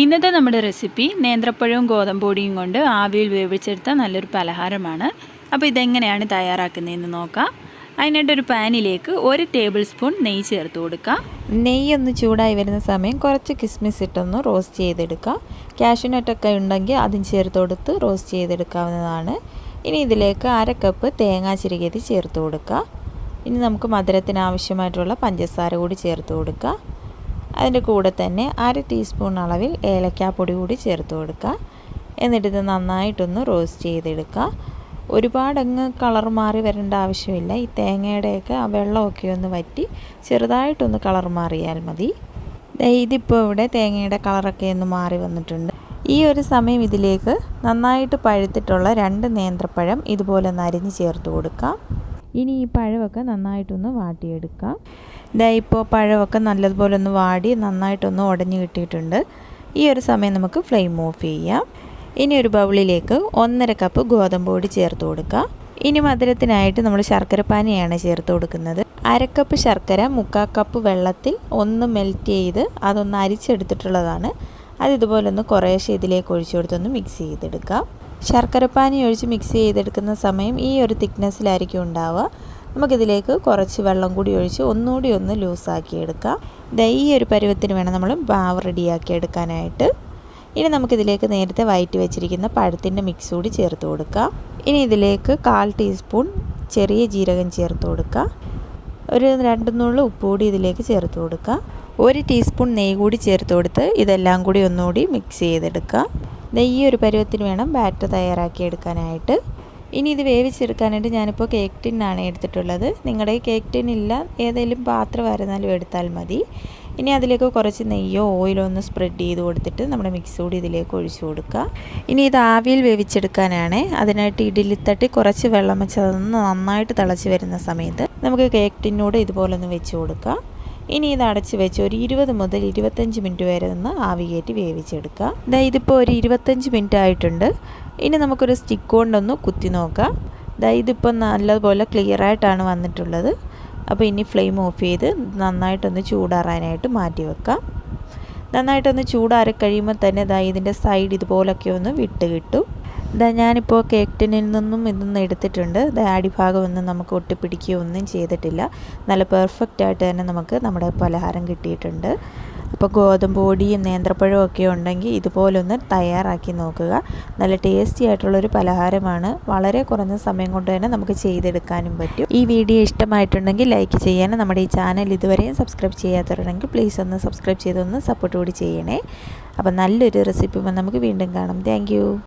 ഇന്നത്തെ നമ്മുടെ റെസിപ്പി നേന്ത്രപ്പഴവും ഗോതമ്പൊടിയും കൊണ്ട് ആവിയിൽ വേവിച്ചെടുത്ത നല്ലൊരു പലഹാരമാണ്. അപ്പോൾ ഇതെങ്ങനെയാണ് തയ്യാറാക്കുന്നതെന്ന് നോക്കാം. അതിനായിട്ട് ഒരു പാനിലേക്ക് ഒരു ടേബിൾ സ്പൂൺ നെയ്യ് ചേർത്ത് കൊടുക്കുക നെയ്യ് ഒന്ന് ചൂടായി വരുന്ന സമയം കുറച്ച് കിസ്മിസ് ഇട്ടൊന്ന് റോസ്റ്റ് ചെയ്തെടുക്കുക കാഷ്യൂനട്ടൊക്കെ ഉണ്ടെങ്കിൽ അതും ചേർത്ത് കൊടുത്ത് റോസ്റ്റ് ചെയ്തെടുക്കാവുന്നതാണ്. ഇനി ഇതിലേക്ക് അര കപ്പ് തേങ്ങ ചിരകിയത് ചേർത്ത് കൊടുക്കുക ഇനി നമുക്ക് മധുരത്തിന് ആവശ്യമായിട്ടുള്ള പഞ്ചസാര കൂടി ചേർത്ത് കൊടുക്കുക അതിന്റെ കൂടെ തന്നെ അര ടീസ്പൂൺ അളവിൽ ഏലക്കാപ്പൊടി കൂടി ചേർത്ത് കൊടുക്കുക. എന്നിട്ടിത് നന്നായിട്ടൊന്ന് റോസ്റ്റ് ചെയ്തെടുക്കുക. ഒരുപാടങ്ങ് കളർ മാറി വരേണ്ട ആവശ്യമില്ല. ഈ തേങ്ങയുടെയൊക്കെ ആ വെള്ളമൊക്കെ ഒന്ന് വറ്റി ചെറുതായിട്ടൊന്ന് കളർ മാറിയാൽ മതി. ഇതിപ്പോൾ ഇവിടെ തേങ്ങയുടെ കളറൊക്കെ ഒന്ന് മാറി വന്നിട്ടുണ്ട്. ഈ ഒരു സമയം ഇതിലേക്ക് നന്നായിട്ട് പഴുത്തിട്ടുള്ള രണ്ട് നേന്ത്രപ്പഴം ഇതുപോലെ ഒന്ന് അരിഞ്ഞ് ചേർത്ത് കൊടുക്കാം. ഇനി ഈ പഴമൊക്കെ നന്നായിട്ടൊന്ന് വാട്ടിയെടുക്കാം. ഇതാ ഇപ്പോൾ പഴമൊക്കെ നല്ലതുപോലെ ഒന്ന് വാടി നന്നായിട്ടൊന്ന് ഉടഞ്ഞു കിട്ടിയിട്ടുണ്ട്. ഈ ഒരു സമയം നമുക്ക് ഫ്ലെയിം ഓഫ് ചെയ്യാം. ഇനി ഒരു ബൗളിലേക്ക് ഒന്നര കപ്പ് ഗോതമ്പ് പൊടി ചേർത്ത് കൊടുക്കുക ഇനി മധുരത്തിനായിട്ട് നമ്മൾ ശർക്കരപ്പാനിയാണ് ചേർത്ത് കൊടുക്കുന്നത്. അരക്കപ്പ് ശർക്കര മുക്കാൽ കപ്പ് വെള്ളത്തിൽ ഒന്ന് മെൽറ്റ് ചെയ്ത് അതൊന്ന് അരിച്ചെടുത്തിട്ടുള്ളതാണ്. അത് ഇതുപോലെ ഒന്ന് കുറേശ്ശെ ഇതിലേക്ക് ഒഴിച്ചു കൊടുത്തൊന്ന് മിക്സ് ചെയ്തെടുക്കാം. ശർക്കരപ്പാനി ഒഴിച്ച് മിക്സ് ചെയ്തെടുക്കുന്ന സമയം ഈ ഒരു തിക്നെസ്സിലായിരിക്കും ഉണ്ടാവുക. നമുക്കിതിലേക്ക് കുറച്ച് വെള്ളം കൂടി ഒഴിച്ച് ഒന്നുകൂടി ഒന്ന് ലൂസാക്കി എടുക്കാം. ദാ ഈ ഒരു പരുവത്തിന് വേണം നമ്മൾ ബാവ് റെഡിയാക്കി എടുക്കാനായിട്ട്. ഇനി നമുക്കിതിലേക്ക് നേരത്തെ വയറ്റി വെച്ചിരിക്കുന്ന പഴത്തിന്റെ മിക്സ് കൂടി ചേർത്ത് കൊടുക്കാം. ഇനി ഇതിലേക്ക് കാൽ ടീസ്പൂൺ ചെറിയ ജീരകം ചേർത്ത് കൊടുക്കുക ഒരു രണ്ട് നുള്ളു ഉപ്പ് കൂടി ഇതിലേക്ക് ചേർത്ത് കൊടുക്കുക ഒരു ടീസ്പൂൺ നെയ്യ് കൂടി ചേർത്ത് കൊടുത്ത് ഇതെല്ലാം കൂടി ഒന്നുകൂടി മിക്സ് ചെയ്തെടുക്കുക നെയ്യ് ഒരു പരുവത്തിന് വേണം ബാറ്റർ തയ്യാറാക്കി എടുക്കാനായിട്ട്. ഇനി ഇത് വേവിച്ചെടുക്കാനായിട്ട് ഞാനിപ്പോൾ കേക്ക് ടിന്നാണ് എടുത്തിട്ടുള്ളത്. നിങ്ങളുടെ കേക്ക് ടിൻ ഇല്ല ഏതെങ്കിലും പാത്രം ആയിരുന്നാലും എടുത്താൽ മതി. ഇനി അതിലേക്ക് കുറച്ച് നെയ്യോ ഓയിലോ ഒന്ന് സ്പ്രെഡ് ചെയ്ത് കൊടുത്തിട്ട് നമ്മുടെ മിക്സ് കൂടി ഇതിലേക്ക് ഒഴിച്ചു കൊടുക്കുക ഇനി ഇത് ആവിയിൽ വേവിച്ചെടുക്കാനാണ്. അതിനായിട്ട് ഇഡലിത്തട്ടി കുറച്ച് വെള്ളം വെച്ച് അതൊന്ന് നന്നായിട്ട് തിളച്ച് വരുന്ന സമയത്ത് നമുക്ക് കേക്ക് ടിന്നോട് ഇതുപോലെ ഒന്ന് വെച്ച് കൊടുക്കുക ഇനി ഇത് അടച്ച് വെച്ച് ഒരു ഇരുപത് മുതൽ ഇരുപത്തഞ്ച് മിനിറ്റ് വരെ നിന്ന് ആവി കയറ്റി വേവിച്ചെടുക്കുക. ഇതാ ഇതിപ്പോൾ ഒരു ഇരുപത്തഞ്ച് മിനിറ്റ് ആയിട്ടുണ്ട്. ഇനി നമുക്കൊരു സ്റ്റിക്ക് കൊണ്ടൊന്ന് കുത്തി നോക്കാം. ദാ ഇതിപ്പോൾ നല്ലതുപോലെ ക്ലിയർ ആയിട്ടാണ് വന്നിട്ടുള്ളത്. അപ്പോൾ ഇനി ഫ്ലെയിം ഓഫ് ചെയ്ത് നന്നായിട്ടൊന്ന് ചൂടാറാനായിട്ട് മാറ്റി വെക്കാം. നന്നായിട്ടൊന്ന് ചൂടാറി കഴിയുമ്പോൾ തന്നെ ദാ ഇതിന്റെ സൈഡ് ഇതുപോലൊക്കെ ഒന്ന് വിട്ട് കിട്ടും. ഇതാ ഞാനിപ്പോൾ കേക്ക് ടിന്നിൽ നിന്നും ഇതൊന്നും എടുത്തിട്ടുണ്ട്. അടിഭാഗം ഒന്നും നമുക്ക് ഒട്ടിപ്പിടിക്കുകയോ ഒന്നും ചെയ്തിട്ടില്ല. നല്ല പെർഫെക്റ്റ് ആയിട്ട് തന്നെ നമുക്ക് നമ്മുടെ പലഹാരം കിട്ടിയിട്ടുണ്ട്. അപ്പോൾ ഗോതമ്പ് പൊടിയും നേന്ത്രപ്പഴവും ഒക്കെ ഉണ്ടെങ്കിൽ ഇതുപോലൊന്ന് തയ്യാറാക്കി നോക്കുക. നല്ല ടേസ്റ്റി ആയിട്ടുള്ളൊരു പലഹാരമാണ്. വളരെ കുറഞ്ഞ സമയം കൊണ്ട് തന്നെ നമുക്ക് ചെയ്തെടുക്കാനും പറ്റും. ഈ വീഡിയോ ഇഷ്ടമായിട്ടുണ്ടെങ്കിൽ ലൈക്ക് ചെയ്യാനും നമ്മുടെ ഈ ചാനൽ ഇതുവരെയും സബ്സ്ക്രൈബ് ചെയ്യാത്തവരുണ്ടെങ്കിൽ പ്ലീസ് ഒന്ന് സബ്സ്ക്രൈബ് ചെയ്തൊന്ന് സപ്പോർട്ട് കൂടി ചെയ്യണേ. അപ്പോൾ നല്ലൊരു റെസിപ്പി നമുക്ക് വീണ്ടും കാണാം. താങ്ക്